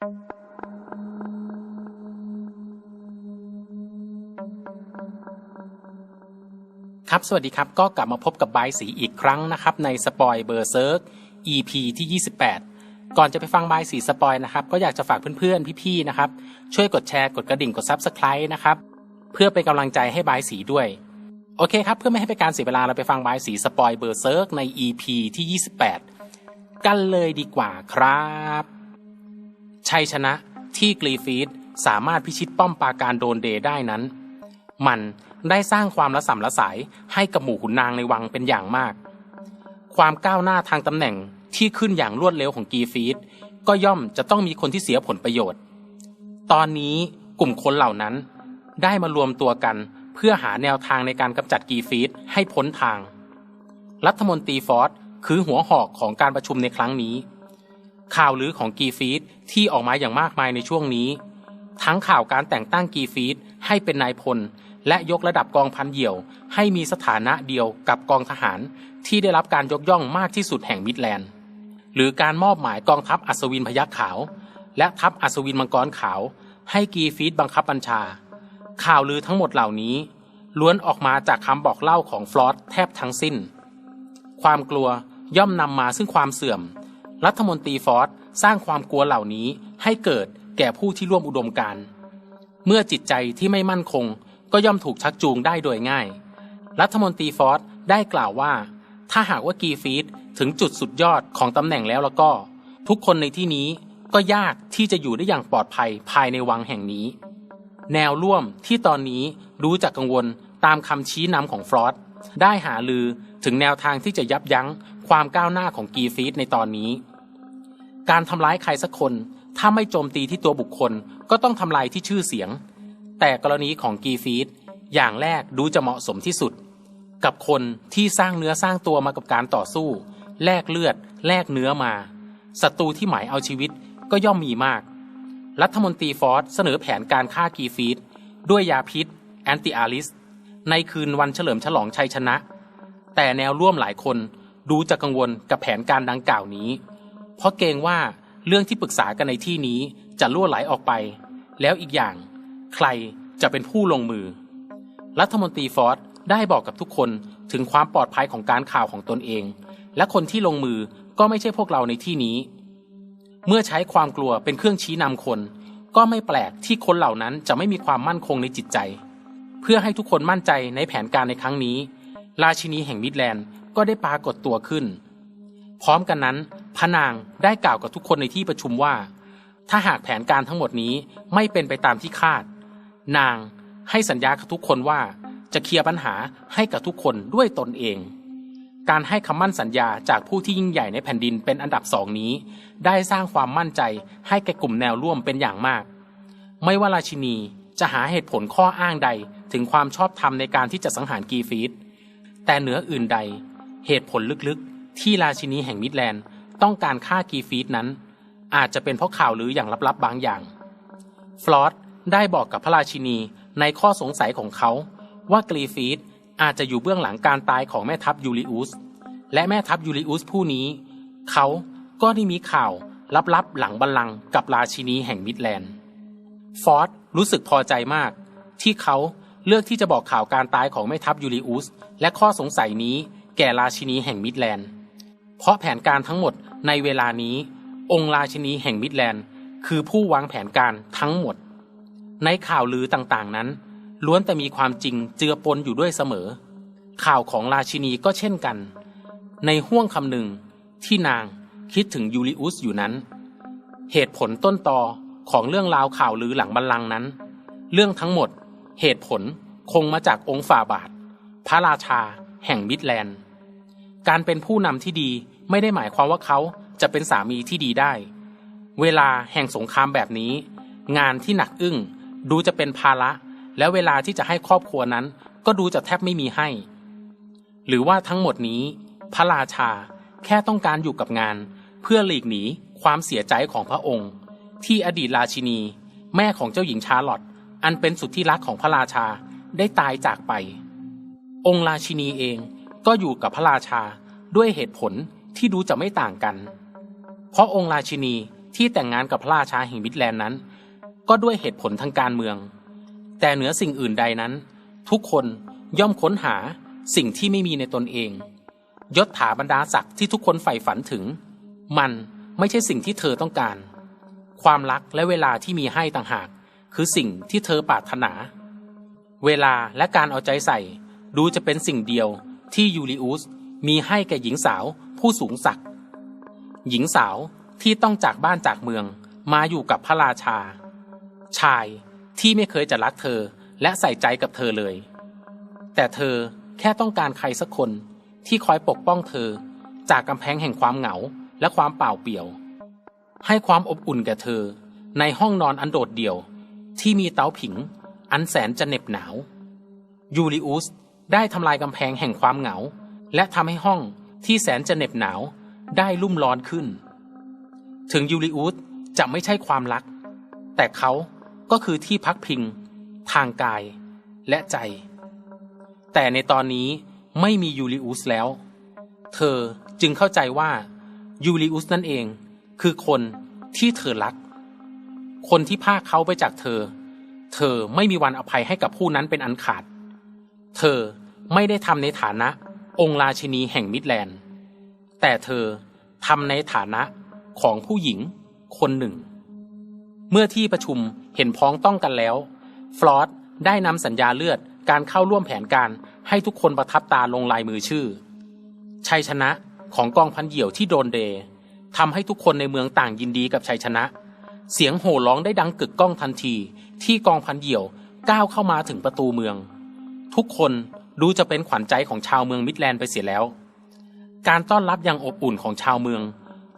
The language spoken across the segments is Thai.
ครับ สวัสดีครับ ก็กลับมาพบกับบายสีอีกครั้งนะครับ ในสปอยเบอร์เซิร์ก EP ที่ 28 ก่อนจะไปฟังบายสีสปอยนะครับ ก็อยากจะฝากเพื่อนๆ พี่ๆ นะครับ ช่วยกดแชร์กดกระดิ่งกด Subscribe นะครับ เพื่อเป็นกำลังใจให้บายสีด้วย โอเคครับ เพื่อไม่ให้เป็นการเสียเวลาเราไปฟังบายสีสปอยเบอร์เซิร์กใน EP ที่ 28 กันเลยดีกว่าครับ ชัยชนะที่กรีฟีดสามารถพิชิตป้อมปราการโดนเดได้นั้น มันได้สร้างความละสัมละสายให้กับหมู่ขุนนางในวังเป็นอย่างมาก ความก้าวหน้าทางตำแหน่งที่ขึ้นอย่างรวดเร็วของกีฟีดก็ย่อมจะต้องมีคนที่เสียผลประโยชน์ ตอนนี้กลุ่มคนเหล่านั้น ได้มารวมตัวกันเพื่อหาแนวทางในการกำจัดกีฟีดให้พ้นทาง รัฐมนตรีฟอร์ดคือหัวหอกของการประชุมในครั้งนี้ ข่าวลือของกีฟีดที่ออกมาอย่างมากมายในช่วงนี้ ทั้งข่าวการแต่งตั้งกีฟีดให้เป็นนายพล และยกระดับกองพันเหี่ยว ให้มีสถานะเดียวกับกองทหารที่ได้รับการยกย่องมากที่สุดแห่งมิดแลนด์ หรือการมอบหมายกองทัพอัศวินพยัคฆ์ขาว และทัพอัศวินมังกรขาว ให้กีฟีดบังคับบัญชา ข่าวลือทั้งหมดเหล่านี้ ล้วนออกมาจากคำบอกเล่าของฟลอสแทบทั้งสิ้น ความกลัวย่อมนำมาซึ่งความเสื่อม รัฐมนตรีฟอร์ดสร้างความกลัวเหล่านี้ให้เกิดแก่ผู้ที่ร่วมอุดมการ เมื่อจิตใจที่ไม่มั่นคงก็ย่อมถูกชักจูงได้โดยง่าย รัฐมนตรีฟอร์ดได้กล่าวว่า ถ้าหากว่ากีฟีดถึงจุดสุดยอดของตำแหน่งแล้วแล้วก็ ทุกคนในที่นี้ก็ยากที่จะอยู่ได้อย่างปลอดภัยภายในวังแห่งนี้ แนวร่วมที่ตอนนี้รู้จักกังวลตามคำชี้นำของฟรอสได้หาลือถึงแนวทางที่จะยับยั้งความก้าวหน้าของกีฟีดในตอนนี้ การทำร้ายใครสักคน ถ้าไม่โจมตีที่ตัวบุคคล ก็ต้องทำลายที่ชื่อเสียง แต่กรณีของกีฟีดอย่างแรกดูจะเหมาะสมที่สุด กับคนที่สร้างเนื้อสร้างตัวมากับการต่อสู้ แลกเลือด แลกเนื้อมาศัตรูที่หมายเอาชีวิตก็ย่อมมีมาก รัฐมนตรีฟอร์ดเสนอแผนการฆ่ากีฟีดด้วยยาพิษ แอนติอาลิส ในคืนวันเฉลิมฉลองชัยชนะ แต่แนวร่วมหลายคนดูจะกังวลกับแผนการดังกล่าวนี้ เพราะเกรงว่าเรื่องที่ปรึกษากันในที่นี้จะล่วไหลออกไป แล้วอีกอย่าง ใครจะเป็นผู้ลงมือ รัฐมนตรีฟอร์ดได้บอกกับทุกคนถึงความปลอดภัยของการข่าวของตนเอง และคนที่ลงมือก็ไม่ใช่พวกเราในที่นี้ เมื่อใช้ความกลัวเป็นเครื่องชี้นำคน ก็ไม่แปลกที่คนเหล่านั้นจะไม่มีความมั่นคงในจิตใจ เพื่อให้ทุกคนมั่นใจในแผนการในครั้งนี้ ราชินีแห่งมิดแลนด์ก็ได้ปรากฏตัวขึ้น พร้อมกันนั้น พระนางได้กล่าวกับทุกคนในที่ประชุมว่า ถ้าหากแผนการทั้งหมดนี้ไม่เป็นไปตามที่คาด นางให้สัญญากับทุกคนว่าจะเคลียร์ปัญหาให้กับทุกคนด้วยตนเอง การให้คำมั่นสัญญาจากผู้ที่ยิ่งใหญ่ในแผ่นดินเป็นอันดับสองนี้ ได้สร้างความมั่นใจให้แก่กลุ่มแนวร่วมเป็นอย่างมาก ไม่ว่าราชินีจะหาเหตุผลข้ออ้างใดถึงความชอบธรรมในการที่จะสังหารกีฟีดแต่เหนืออื่นใด เหตุผลลึกๆ ที่ราชินีแห่งมิดแลนด์ ต้องการฆ่ากีฟีดนั้น อาจจะเป็นเพราะข่าวลืออย่างลับๆบางอย่าง ฟลอสได้บอกกับพระราชินีในข้อสงสัยของเขาว่ากรีฟีดอาจจะอยู่เบื้องหลังการตายของแม่ทัพยูริอุสและแม่ทัพยูริอุสผู้นี้ เขาก็ได้มีข่าวลับๆหลังบัลลังก์กับราชินีแห่งมิดแลนด์ ฟอร์ดรู้สึกพอใจมาก ที่เขาเลือกที่จะบอกข่าวการตายของแม่ทัพยูริอุสและข้อสงสัยนี้แก่ราชินีแห่งมิดแลนด์ เพราะแผนการทั้งหมด ในเวลานี้ องค์ราชินีแห่งมิดแลนด์ คือผู้วางแผนการทั้งหมด ในข่าวลือต่างๆนั้น ล้วนแต่มีความจริงเจือปนอยู่ด้วยเสมอ ข่าวของราชินีก็เช่นกัน ในห้วงคำหนึ่งที่นางคิดถึงยูริอุสอยู่นั้น เหตุผลต้นตอของเรื่องราวข่าวลือหลังบัลลังก์นั้น เรื่องทั้งหมดเหตุผลคงมาจากองค์ฝ่าบาท พระราชาแห่งมิดแลนด์ การเป็นผู้นำที่ดี ไม่ได้หมายความว่าเขาจะเป็นสามีที่ดีได้ เวลาแห่งสงครามแบบนี้ งานที่หนักอึ้งดูจะเป็นภาระ และเวลาที่จะให้ครอบครัวนั้น ก็ดูจะแทบไม่มีให้ หรือว่าทั้งหมดนี้ พระราชาแค่ต้องการอยู่กับงาน เพื่อหลีกหนีความเสียใจของพระองค์ ที่อดีตราชินี แม่ของเจ้าหญิงชาร์ลอตอันเป็นสุดที่รักของพระราชาได้ตายจากไป องค์ราชินีเองก็อยู่กับพระราชาด้วยเหตุผล ที่ดูจะไม่ต่างกัน เพราะองค์ราชินีที่แต่งงานกับพระราชาแห่งมิดแลนด์นั้น ก็ด้วยเหตุผลทางการเมือง แต่เหนือสิ่งอื่นใดนั้น ทุกคนย่อมค้นหาสิ่งที่ไม่มีในตนเอง ยศถาบรรดาศักดิ์ที่ทุกคนใฝ่ฝันถึง มันไม่ใช่สิ่งที่เธอต้องการ ความรักและเวลาที่มีให้ต่างหาก คือสิ่งที่เธอปรารถนา เวลาและการเอาใจใส่ ดูจะเป็นสิ่งเดียวที่ยูริอุสมีให้แก่หญิงสาว ผู้สูงศักดิ์หญิงสาวที่ต้องจากบ้านจากเมืองมาอยู่กับพระราชา ชายที่ไม่เคยจะรักเธอและใส่ใจกับเธอเลย แต่เธอแค่ต้องการใครสักคนที่คอยปกป้องเธอ จากกำแพงแห่งความเหงาและความเปล่าเปลี่ยว ให้ความอบอุ่นแก่เธอ ในห้องนอนอันโดดเดี่ยว ที่มีเตาผิง อันแสนจะเหน็บหนาว ยูริอุสได้ทำลายกำแพงแห่งความเหงา และทำให้ห้อง ที่แสนจะเหน็บหนาวได้ลุ่มร้อนขึ้น ถึงยูริอุสจะไม่ใช่ความรัก แต่เขาก็คือที่พักพิง ทางกายและใจ แต่ในตอนนี้ไม่มียูริอุสแล้ว เธอจึงเข้าใจว่ายูริอุสนั่นเองคือคนที่เธอรัก คนที่พาเขาไปจากเธอ เธอไม่มีวันอภัยให้กับผู้นั้นเป็นอันขาด เธอไม่ได้ทำในฐานะ องค์ราชินีแห่งมิดแลนด์ แต่เธอทำในฐานะของผู้หญิงคนหนึ่ง เมื่อที่ประชุมเห็นพ้องต้องกันแล้ว ฟลอสได้นำสัญญาเลือดการเข้าร่วมแผนการให้ทุกคนประทับตาลงลายมือชื่อ ชัยชนะของกองพันเหี่ยวที่โดนเดย์ทำให้ทุกคนในเมืองต่างยินดีกับชัยชนะ เสียงโห่ร้องได้ดังกึกก้องทันทีที่กองพันเหี่ยวก้าวเข้ามาถึงประตูเมือง ทุกคน ดูจะเป็นขวัญใจของชาวเมืองมิดแลนด์ไปเสียแล้ว การต้อนรับอย่างอบอุ่นของชาวเมือง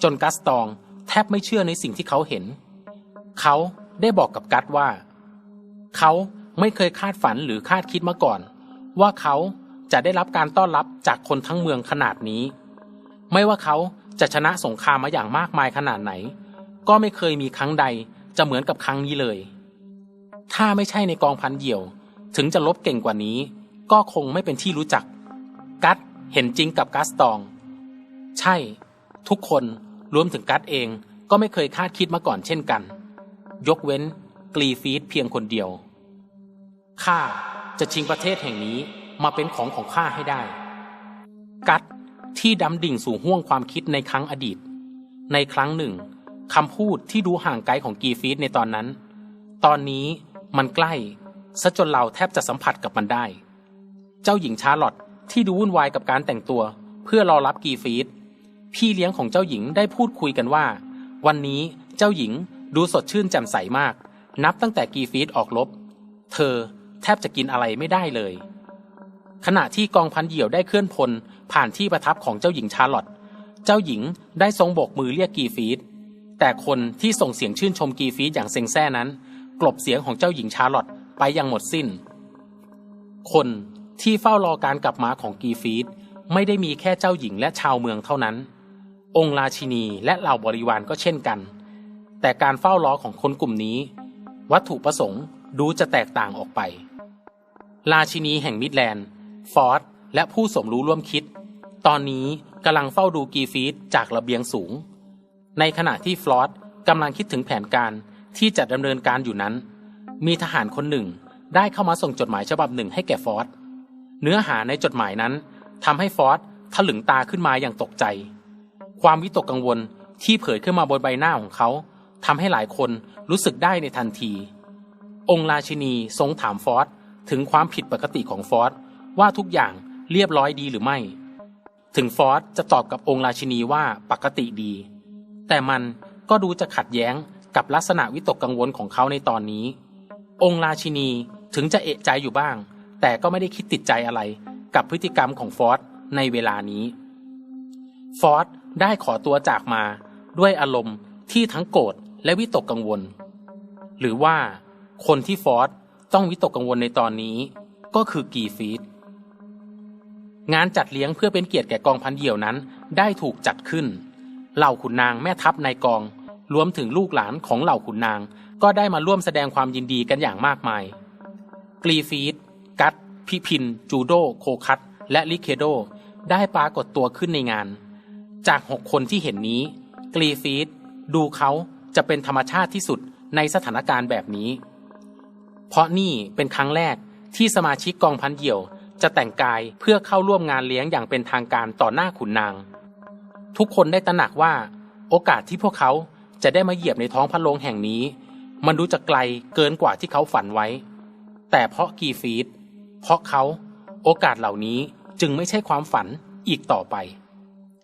จนกัสตองแทบไม่เชื่อในสิ่งที่เขาเห็น เขาได้บอกกับกัสว่า เขาไม่เคยคาดฝันหรือคาดคิดมาก่อน ว่าเขาจะได้รับการต้อนรับจากคนทั้งเมืองขนาดนี้ ไม่ว่าเขาจะชนะสงครามมาอย่างมากมายขนาดไหน ก็ไม่เคยมีครั้งใดจะเหมือนกับครั้งนี้เลย ถ้าไม่ใช่ในกองพันเหยี่ยว ถึงจะลบเก่งกว่านี้ ก็คงไม่เป็นที่รู้จัก กัสเห็นจริงกับกัสตอง ใช่ ทุกคนรวมถึงกัสเองก็ไม่เคยคาดคิดมาก่อนเช่นกัน ยกเว้นกรีฟีดเพียงคนเดียว ข้าจะชิงประเทศแห่งนี้มาเป็นของของข้าให้ได้ กัดที่ดำดิ่งสู่ห้วงความคิดในครั้งอดีต ในครั้งหนึ่งคำพูดที่ดูห่างไกลของกีฟีดในตอนนั้น ตอนนี้มันใกล้ซะจนเราแทบจะสัมผัสกับมันได้ เจ้าหญิงชาร์ลอตที่ดูวุ่นวายกับการแต่งตัว เพื่อรอรับกีฟีดพี่เลี้ยงของเจ้าหญิงได้พูดคุยกันว่า วันนี้เจ้าหญิงดูสดชื่นแจ่มใสมาก นับตั้งแต่กีฟีดออกรบเธอแทบจะกินอะไรไม่ได้เลย ขณะที่กองพันเหยี่ยวได้เคลื่อนพลผ่านที่ประทับของเจ้าหญิงชาร์ลอตเจ้าหญิงได้ทรงโบกมือเรียกกีฟีดแต่คนที่ส่งเสียงชื่นชมกีฟีดอย่างเซ็งแซ่นั้น กลบเสียงของเจ้าหญิงชาร์ลอตไปอย่างหมดสิ้น คน ที่เฝ้ารอการกลับมาของกีฟีดไม่ได้มีแค่เจ้าหญิงและชาวเมืองเท่านั้น องค์ราชินีและเหล่าบริวารก็เช่นกัน แต่การเฝ้ารอของคนกลุ่มนี้ วัตถุประสงค์ดูจะแตกต่างออกไป ราชินีแห่งมิดแลนด์ ฟอร์ดและผู้สมรู้ร่วมคิด ตอนนี้กำลังเฝ้าดูกีฟีดจากระเบียงสูง ในขณะที่ฟลอสกำลังคิดถึงแผนการที่จะดำเนินการอยู่นั้น มีทหารคนหนึ่งได้เข้ามาส่งจดหมายฉบับหนึ่งให้แก่ฟอส เนื้อหาในจดหมายนั้นทำให้ฟอสถลึงตาขึ้นมาอย่างตกใจ ความวิตกกังวลที่เผยขึ้นมาบนใบหน้าของเขาทำให้หลายคนรู้สึกได้ในทันที องค์ราชินีทรงถามฟอสถึงความผิดปกติของฟอสว่าทุกอย่างเรียบร้อยดีหรือไม่ ถึงฟอสจะตอบกับองค์ราชินีว่าปกติดี แต่มันก็ดูจะขัดแย้งกับลักษณะวิตกกังวลของเขาในตอนนี้ องค์ราชินีถึงจะเอะใจอยู่บ้าง แต่ก็ไม่ได้คิดติดใจอะไรกับพฤติกรรมของฟอสในเวลานี้ ฟอสได้ขอตัวจากมาด้วยอารมณ์ที่ทั้งโกรธและวิตกกังวล หรือว่าคนที่ฟอสต้องวิตกกังวลในตอนนี้ ก็คือกีฟีดงานจัดเลี้ยงเพื่อเป็นเกียรติแก่กองพันเหยี่ยวนั้นได้ถูกจัดขึ้น เหล่าขุนนางแม่ทัพนายกอง รวมถึงลูกหลานของเหล่าขุนนางก็ได้มาร่วมแสดงความยินดีกันอย่างมากมาย กรีฟีด กัตพิพิน จูโด โคคัต และลิเคโด ได้ปรากฏตัวขึ้นในงาน จากหกคนที่เห็นนี้ กรีฟีดดูเขาจะเป็นธรรมชาติที่สุดในสถานการณ์แบบนี้ เพราะนี่เป็นครั้งแรกที่สมาชิกกองพันเหี่ยว จะแต่งกายเพื่อเข้าร่วมงานเลี้ยงอย่างเป็นทางการต่อหน้าขุนนาง ทุกคนได้ตระหนักว่า โอกาสที่พวกเขาจะได้มาเหยียบในท้องพระโรงแห่งนี้ มันดูจะไกลเกินกว่าที่เขาฝันไว้ แต่เพราะกีฟีด เพราะเขาโอกาสเหล่านี้จึงไม่ใช่ความฝันอีกต่อไป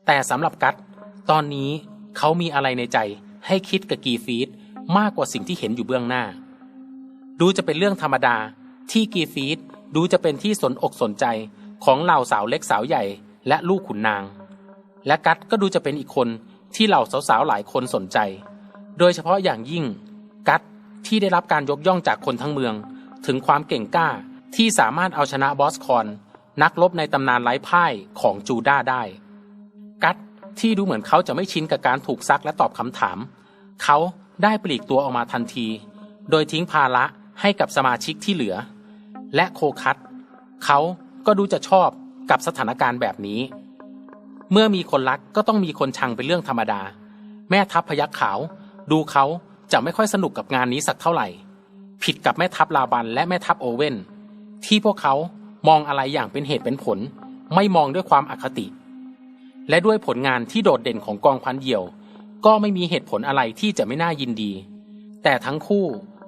แต่สำหรับกัตตอนนี้เขามีอะไรในใจให้คิดกับกีฟีดมากกว่าสิ่งที่เห็นอยู่เบื้องหน้า ดูจะเป็นเรื่องธรรมดาที่กีฟีดดูจะเป็นที่สนอกสนใจของเหล่าสาวเล็กสาวใหญ่ และลูกขุนนาง และกัตก็ดูจะเป็นอีกคนที่เหล่าสาวๆหลายคนสนใจ โดยเฉพาะอย่างยิ่งกัตที่ได้รับการยกย่องจากคนทั้งเมือง ถึงความเก่งกล้า ที่สามารถเอาชนะบอสคอน นักรบในตำนานไร้พ่ายของจูด้าได้ กัตที่ดูเหมือนเขาจะไม่ชินกับการถูกซักและตอบคำถาม เขาได้ปลีกตัวออกมาทันที โดยทิ้งภาระให้กับสมาชิกที่เหลือ และโคคัตเขาก็ดูจะชอบกับสถานการณ์แบบนี้ เมื่อมีคนรักก็ต้องมีคนชังเป็นเรื่องธรรมดา แม่ทัพพยักขาว ดูเขาจะไม่ค่อยสนุกกับงานนี้สักเท่าไหร่ ผิดกับแม่ทัพลาบันและแม่ทัพโอเว่น ที่พวกเขามองอะไรอย่างเป็นเหตุเป็นผล ไม่มองด้วยความอคติ และด้วยผลงานที่โดดเด่นของกองพันเหี่ยว ก็ไม่มีเหตุผลอะไรที่จะไม่น่ายินดี แต่ทั้งคู่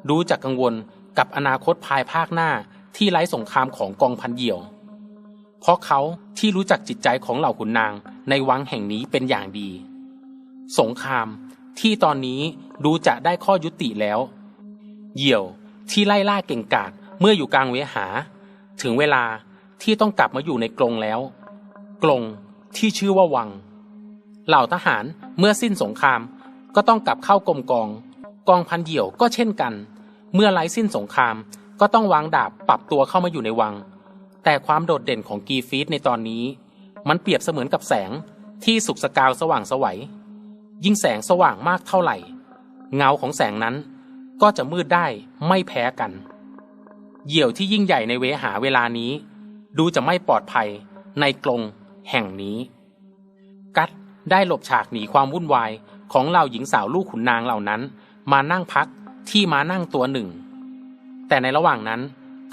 ดูจะกังวลกับอนาคตภายภาคหน้าที่ไร้สงครามของกองพันเหี่ยว เพราะเขาที่รู้จักจิตใจของเหล่าขุนนางในวังแห่งนี้เป็นอย่างดี สงครามที่ตอนนี้ดูจะได้ข้อยุติแล้ว เหี่ยวที่ไล่ล่าเก่งกาจ เมื่ออยู่กลางเวหา ถึงเวลาที่ต้องกลับมาอยู่ในกรงแล้ว กรงที่ชื่อว่าวัง เหล่าทหารเมื่อสิ้นสงครามก็ต้องกลับเข้ากรมกอง กองพันเหี่ยวก็เช่นกัน เมื่อไร้สิ้นสงครามก็ต้องวางดาบปรับตัวเข้ามาอยู่ในวัง แต่ความโดดเด่นของกีฟีดในตอนนี้ มันเปรียบเสมือนกับแสงที่สุกสกาวสว่างสวัย ยิ่งแสงสว่างมากเท่าไหร่ เงาของแสงนั้นก็จะมืดได้ไม่แพ้กัน เหยี่ยวที่ยิ่งใหญ่ในเวหาเวลานี้ ดูจะไม่ปลอดภัยในกรงแห่งนี้ กัดได้หลบฉากหนีความวุ่นวายของเหล่าหญิงสาวลูกขุนนางเหล่านั้น มานั่งพักที่มานั่งตัวหนึ่ง แต่ในระหว่างนั้น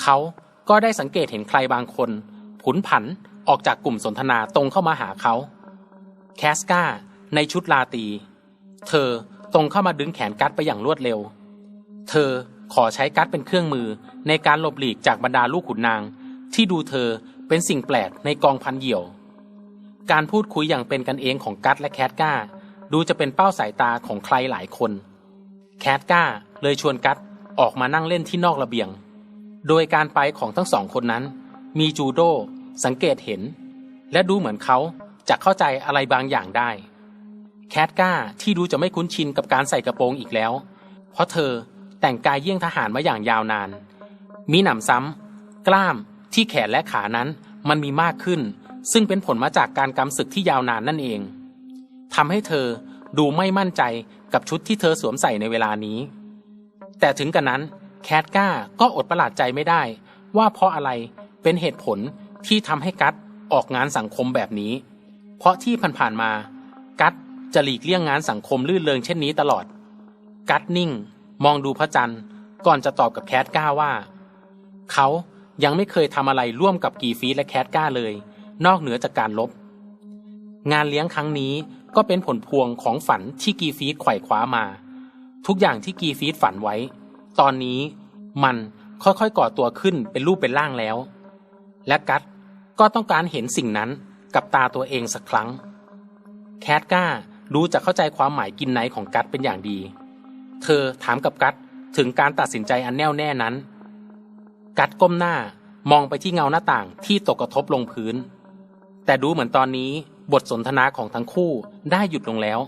เขาก็ได้สังเกตเห็นใครบางคน ผุนผันออกจากกลุ่มสนทนาตรงเข้ามาหาเขา แคสกาในชุดลาตี เธอตรงเข้ามาดึงแขนกัดไปอย่างรวดเร็ว เธอ ขอใช้กัดเป็นเครื่องมือในการหลบหลีกจากบรรดาลูกขุนนาง ที่ดูเธอเป็นสิ่งแปลกในกองพันเหี่ยว การพูดคุยอย่างเป็นกันเองของกัดและแคทก้า ดูจะเป็นเป้าสายตาของใครหลายคน แคทก้าเลยชวนกัดออกมานั่งเล่นที่นอกระเบียง โดยการไปของทั้งสองคนนั้น มีจูโดสังเกตเห็น และดูเหมือนเขาจะเข้าใจอะไรบางอย่างได้ แคทก้าที่ดูจะไม่คุ้นชินกับการใส่กระโปรงอีกแล้ว เพราะเธอ แต่งกายเยี่ยงทหารมาอย่างยาวนาน มีหนำซ้ำ กล้ามที่แขนและขานั้นมันมีมากขึ้น ซึ่งเป็นผลมาจากการกำศึกที่ยาวนานนั่นเองทำให้เธอดูไม่มั่นใจกับชุดที่เธอสวมใส่ในเวลานี้ แต่ถึงกันนั้นแคทก้าก็อดประหลาดใจไม่ได้ ว่าเพราะอะไรเป็นเหตุผลที่ทำให้กัดออกงานสังคมแบบนี้ เพราะที่ผ่านๆมา กัดจะหลีกเลี่ยงงานสังคมลื่นเลงเช่นนี้ตลอด กัดนิ่ง มองดูพระจันทร์ก่อนจะตอบกับแคทก้าว่า เขายังไม่เคยทำอะไรร่วมกับกีฟีและแคทก้าเลย นอกเหนือจากการลบ งานเลี้ยงครั้งนี้ก็เป็นผลพวงของฝันที่กีฟีดไขว่คว้ามา ทุกอย่างที่กีฟีดฝันไว้ ตอนนี้มันค่อยๆก่อตัวขึ้นเป็นรูปเป็นร่างแล้ว และกัดก็ต้องการเห็นสิ่งนั้นกับตาตัวเองสักครั้ง แคทก้ารู้จะเข้าใจความหมายกินไนของกัดเป็นอย่างดี เธอถามกับกัดถึงการตัดสินใจอันแน่วแน่นั้น กัดก้มหน้ามองไปที่เงาหน้าต่างที่ตกกระทบลงพื้น แต่ดูเหมือนตอนนี้บทสนทนาของทั้งคู่ได้หยุดลงแล้ว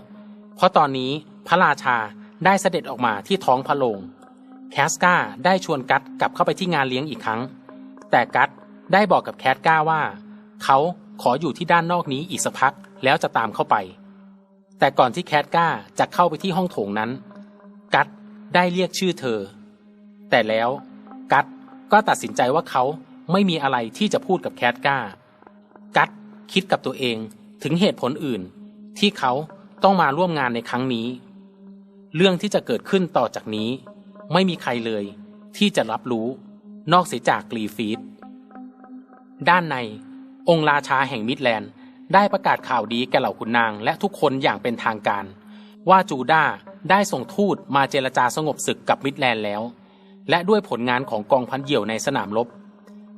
เพราะตอนนี้พระราชาได้เสด็จออกมาที่ท้องพระโรงแคสกาได้ชวนกัดกลับเข้าไปที่งานเลี้ยงอีกครั้ง แต่กัดได้บอกกับแคสกาว่า เขาขออยู่ที่ด้านนอกนี้อีกสักพักแล้วจะตามเข้าไป แต่ก่อนที่แคสกาจะเข้าไปที่ห้องโถงนั้น กัดได้เรียกชื่อเธอ แต่แล้วกัดก็ตัดสินใจว่าเขาไม่มีอะไรที่จะพูดกับแคทก้า กัดคิดกับตัวเองถึงเหตุผลอื่น ที่เขาต้องมาร่วมงานในครั้งนี้ เรื่องที่จะเกิดขึ้นต่อจากนี้ ไม่มีใครเลยที่จะรับรู้นอกเสียจากกรีฟีดด้านในองค์ราชาแห่งมิดแลนด์ได้ประกาศข่าวดีแก่เหล่าขุนนางและทุกคนอย่างเป็นทางการ ว่าจูดาห์ได้ส่งทูตมาเจรจาสงบศึกกับมิดแลนด์แล้ว และด้วยผลงานของกองพันเหี่ยวในสนามรบ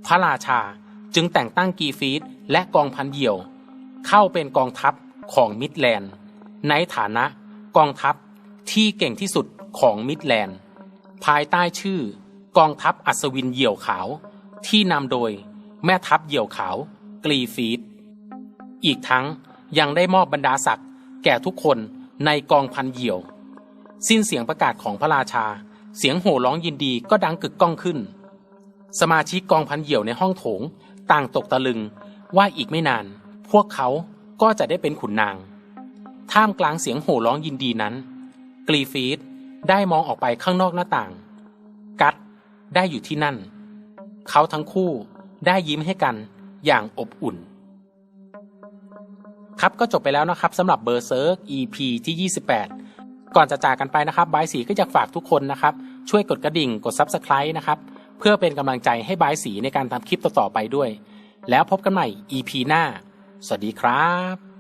พระราชาจึงแต่งตั้งกีฟีดและกองพันเหี่ยว เข้าเป็นกองทัพของมิดแลนด์ ในฐานะกองทัพที่เก่งที่สุดของมิดแลนด์ ภายใต้ชื่อกองทัพอัศวินเหี่ยวขาว ที่นำโดยแม่ทัพเหี่ยวขาวกรีฟีดอีกทั้งยังได้มอบบรรดาศักดิ์แก่ทุกคน ในกองพันเหยี่ยว สิ้นเสียงประกาศของพระราชา เสียงโห่ร้องยินดีก็ดังกึกก้องขึ้น สมาชิกกองพันเหยี่ยวในห้องโถง ต่างตกตะลึงว่าอีกไม่นาน พวกเขาก็จะได้เป็นขุนนาง ท่ามกลางเสียงโห่ร้องยินดีนั้น กรีฟีดได้มองออกไปข้างนอกหน้าต่าง กัดได้อยู่ที่นั่น เขาทั้งคู่ได้ยิ้มให้กันอย่างอบอุ่น ครับก็จบไปแล้วนะครับสำหรับเบอร์เซิร์ก EP ที่ 28 ก่อนจะจากกันไปนะครับบายสีก็อยากฝากทุกคนนะครับช่วยกดกระดิ่งกด Subscribe นะครับเพื่อเป็นกำลังใจให้บายสีในการทำคลิปต่อๆไปด้วย แล้วพบกันใหม่ EP หน้า สวัสดีครับ